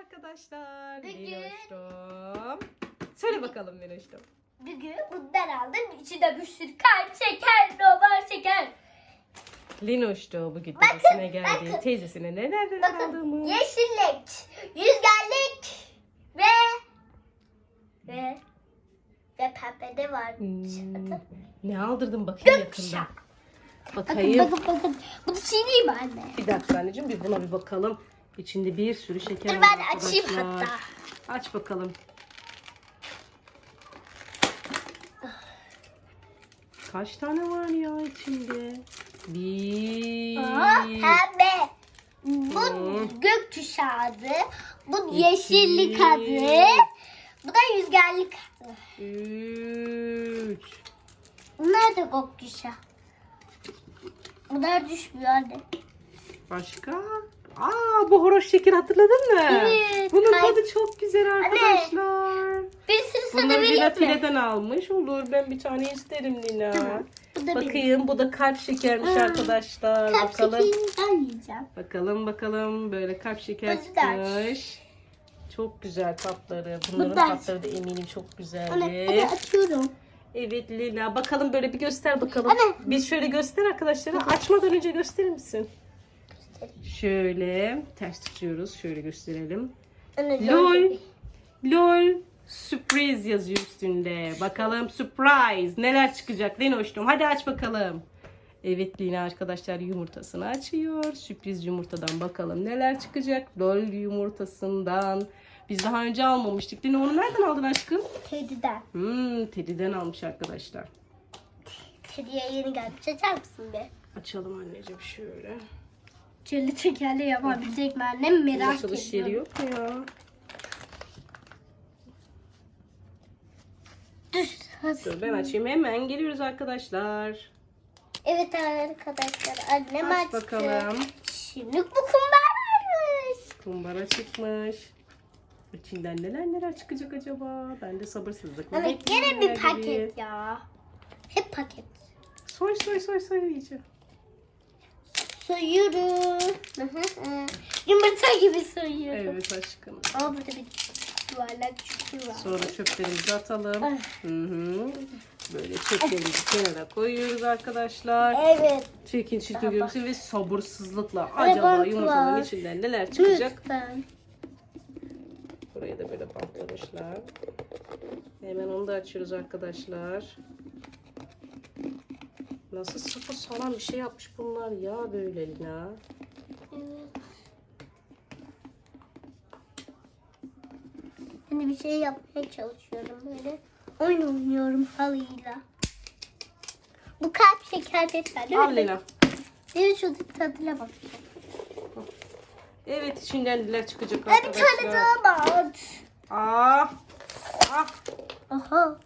arkadaşlar. Bugün- Linoş'tum. Söyle bakalım Linoş'tum. Bugün bundan aldım. İçinde bir sürü kalp şeker, normal şeker. Linoş'tu bugün Bakın, dedesine geldi. bakın. Teyzesine nelerden Bakın aldığımı. yeşillik, yüzgerlik ve ve ve pembe de var. Hmm, ne aldırdın bakayım yakında. Gökkuşağı. Bakayım. Bakın bakın bakın. Bunu çiğneyim anne. Bir dakika anneciğim bir buna bir bakalım. İçinde bir sürü şeker Dur var ben açayım arkadaşlar. hatta. Aç bakalım. Kaç tane var ya içinde? Bir. Aa, pembe. Bu Hmm. gökkuşağıdı. Bu İki. yeşillik adı. Bu da yüzgerlik adı. Üç. Bunlar da gökkuşağı. Bunlar düşmüyor anne. Başka? Aa bu horoz şeker hatırladın mı? Evet, Bunun kay- tadı çok güzel arkadaşlar. Bir sürü sana Bunları Lina vereyim mi? fileden almış. Olur ben bir tane isterim Lina. Tamam. Bu da benim. Bakayım bu da kalp şekermiş Aa, arkadaşlar. Kalp bakalım. şekerini ben yiyeceğim. Bakalım bakalım böyle kalp şeker da aç. çıkmış. Çok güzel tatları. Bunların Bunu da aç. da eminim çok Anne güzeldi. hadi açıyorum. Evet Lina bakalım böyle bir göster bakalım. Anne. Bir şöyle göster arkadaşlara. Açmadan önce gösterir misin? Şöyle ters tutuyoruz. Şöyle gösterelim. LOL. LOL sürpriz yazıyor üstünde. Bakalım surprise neler çıkacak Linoş'tum. Hadi aç bakalım. Evet Lina arkadaşlar yumurtasını açıyor. Sürpriz yumurtadan bakalım neler çıkacak. LOL yumurtasından. Biz daha önce almamıştık. Lina onu nereden aldın aşkım? Kediden. Hmm, Teddy'den almış arkadaşlar. Kediye yeni gelmiş. Açar mısın be? Açalım anneciğim şöyle. Şöyle tekerle yapabilecek mi annem merak açılış yeri ediyorum. yok mu ya? Dur. Dur ben açayım hemen geliyoruz arkadaşlar. Evet arkadaşlar annem Aç açtı. bakalım. Şimdi bu kumbar varmış. Kumbara çıkmış. İçinden neler neler çıkacak acaba? Ben de sabırsızlıkla Evet bekliyorum gene bir paket ya. Hep paket. Soy soy soy soy iyice. Soyuyorum. Hı. Yumurta gibi soyuyorum. Evet aşkım. Ama burada bir yuvarlak çukur var. Sonra çöplerimizi atalım. Ah. Hı hı. Böyle çöplerimizi kenara koyuyoruz arkadaşlar. Evet. Çirkin çirkin Tamam. görüntü ve sabırsızlıkla acaba bant yumurtanın içinden neler çıkacak? Lütfen. Buraya da böyle bantlamışlar. Hemen onu da açıyoruz arkadaşlar. Nasıl sapı salan bir şey yapmış bunlar ya böyle Lina. Evet. Hani bir şey yapmaya çalışıyorum böyle. Oyun oynuyorum halıyla. Bu kalp şeker detay değil Al mi? Lina. Bir şu tadına bak. Evet içinden neler çıkacak Ha, bir tane daha var. Ah, ah, Aha.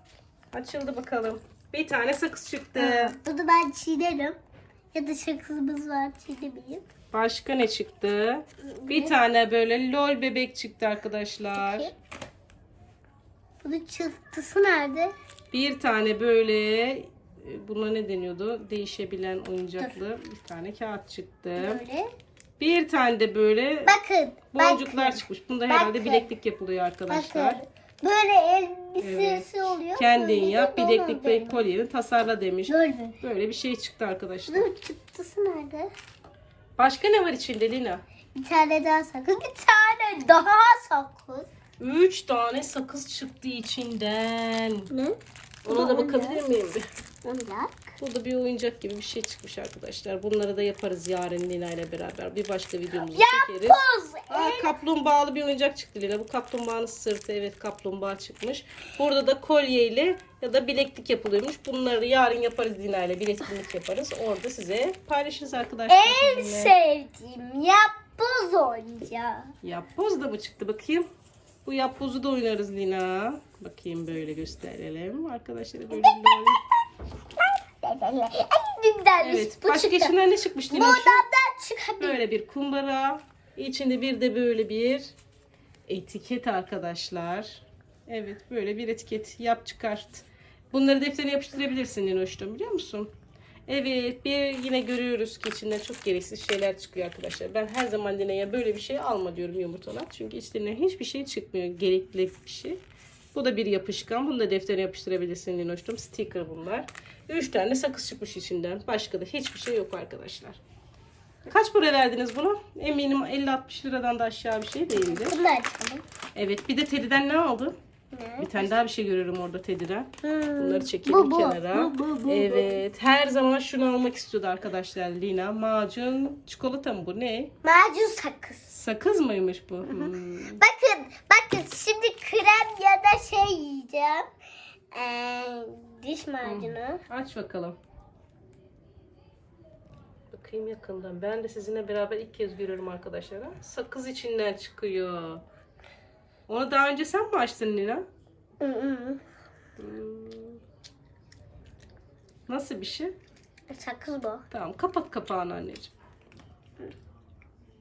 açıldı bakalım. Bir tane sakız çıktı. Bunu ben çiğnerim. Ya da şakızımız var çiğnemeyeyim. Başka ne çıktı? Bir tane böyle lol bebek çıktı arkadaşlar. Bakayım. Bunun çıktısı nerede? Bir tane böyle e, buna ne deniyordu? Değişebilen oyuncaklı bir tane kağıt çıktı. Böyle. Bir tane de böyle Bakın. boncuklar bakın, çıkmış. Bunda herhalde Bakın. bileklik yapılıyor arkadaşlar. Bakın. Böyle elbisesi oluyor. Kendin Böyle yap de bileklik ve böyle. kolyeni tasarla demiş. Böyle. Böyle bir şey çıktı arkadaşlar. Bunun çıktısı nerede? Başka ne var içinde Lina? Bir tane daha sakız. Bir tane daha sakız. Üç tane sakız çıktı içinden. Ne? Ona da Bu bakabilir miyim bir? Oyuncak. Burada bir oyuncak gibi bir şey çıkmış arkadaşlar. Bunları da yaparız yarın Lina ile beraber. Bir başka videomuzu çekeriz. Aa, kaplumbağalı bir oyuncak çıktı Lina. Bu kaplumbağanın sırtı evet kaplumbağa çıkmış. Burada da kolyeyle ya da bileklik yapılıyormuş. Bunları yarın yaparız Lina ile bileklik yaparız. Orada size paylaşırız arkadaşlar. En sizinle. sevdiğim yapboz oyuncağı. Yapboz da mı çıktı bakayım? Bu yapbozu da oynarız Lina. Bakayım böyle gösterelim. Arkadaşlar böyle güzelmiş. Evet. Bu Başka çıktı. içinden ne çıkmış Lina? Çıkabilir. Böyle bir kumbara. İçinde bir de böyle bir etiket arkadaşlar. Evet böyle bir etiket. Yap çıkart. Bunları defterine yapıştırabilirsin Linoş'tum biliyor musun? Evet bir yine görüyoruz ki içinden çok gereksiz şeyler çıkıyor arkadaşlar. Ben her zaman Lina'ya böyle bir şey alma diyorum yumurtalar. Çünkü içlerinden hiçbir şey çıkmıyor. Gerekli bir şey. Bu da bir yapışkan. Bunu da deftere yapıştırabilirsin Linoş'tum. Sticker bunlar. 3 tane sakız çıkmış içinden. Başka da hiçbir şey yok arkadaşlar. Kaç para verdiniz buna? Eminim 50-60 liradan da aşağı bir şey değildi. Bunu da açalım. Evet bir de Teddy'den ne aldın? Ne? Bir tane daha bir şey görüyorum orada Teddy'den. Bunları çekelim Bu, bu. kenara. Bu, bu, bu, bu. evet. Her zaman şunu almak istiyordu arkadaşlar Lina. Macun çikolata mı bu? Ne? Macun sakız. Sakız mıymış bu? Hmm. Bakın, bakın şimdi krem ya da şey yiyeceğim. Ee, diş macunu. Aç bakalım. Bakayım yakından. Ben de sizinle beraber ilk kez görüyorum arkadaşlar. ha. Sakız içinden çıkıyor. Onu daha önce sen mi açtın Lina? Hmm. Nasıl bir şey? Sakız bu. Tamam kapat kapağını anneciğim.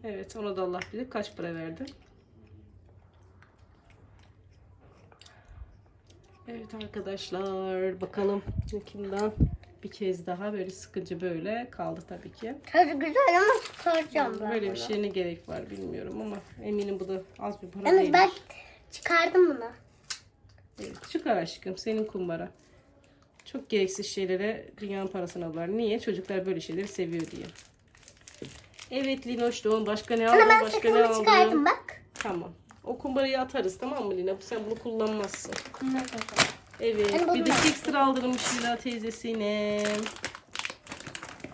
Evet ona da Allah bilir kaç para verdi. Evet arkadaşlar bakalım kimden bir kez daha böyle sıkıcı böyle kaldı tabii ki. Tadı güzel ama çıkaracağım ben Böyle bir bunu. şeye ne gerek var bilmiyorum ama eminim bu da az bir para Yalnız değil. ben çıkardım bunu. Evet, çıkar aşkım senin kumbara. Çok gereksiz şeylere dünyanın parasını alırlar. Niye? Çocuklar böyle şeyleri seviyor diye. Evet Linoş doğum başka ne aldın? Ama ben Başka ne sakızı aldın? çıkardım bak. Tamam. O kumbarayı atarız tamam mı Lina? Sen bunu kullanmazsın. Bunlar da. Evet. Bunu Bir de da- Kextra aldırmış Lina teyzesine.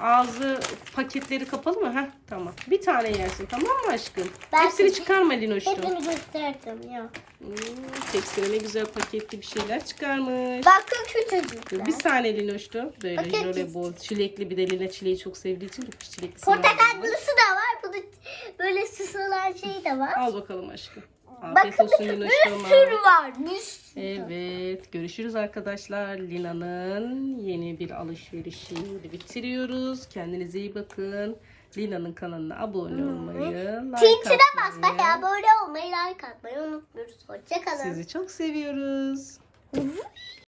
Ağzı paketleri kapalı mı? Heh, tamam. Bir tane yersin tamam mı aşkım? Ben Hepsini çıkarma Linoş'tum. Hepsini gösterdim ya. Hmm, Kextra ne güzel paketli bir şeyler çıkarmış. Bakın küçücük. Bir saniye Linoş'tu. Böyle Paket voleybol, çilekli bir de Lina çileği çok sevdiği için aldırmış. Portakallısı da var. Bunu böyle süs olan şey de var. Al bakalım aşkım. Afiyet Bakın olsun bir sürü var. Bir sürü. Evet, görüşürüz arkadaşlar. Lina'nın yeni bir alışverişini bitiriyoruz. Kendinize iyi bakın. Lina'nın kanalına abone olmayı, like Tintine basmayı, atmayı. abone olmayı, like atmayı unutmuyoruz. Hoşçakalın. Sizi çok seviyoruz.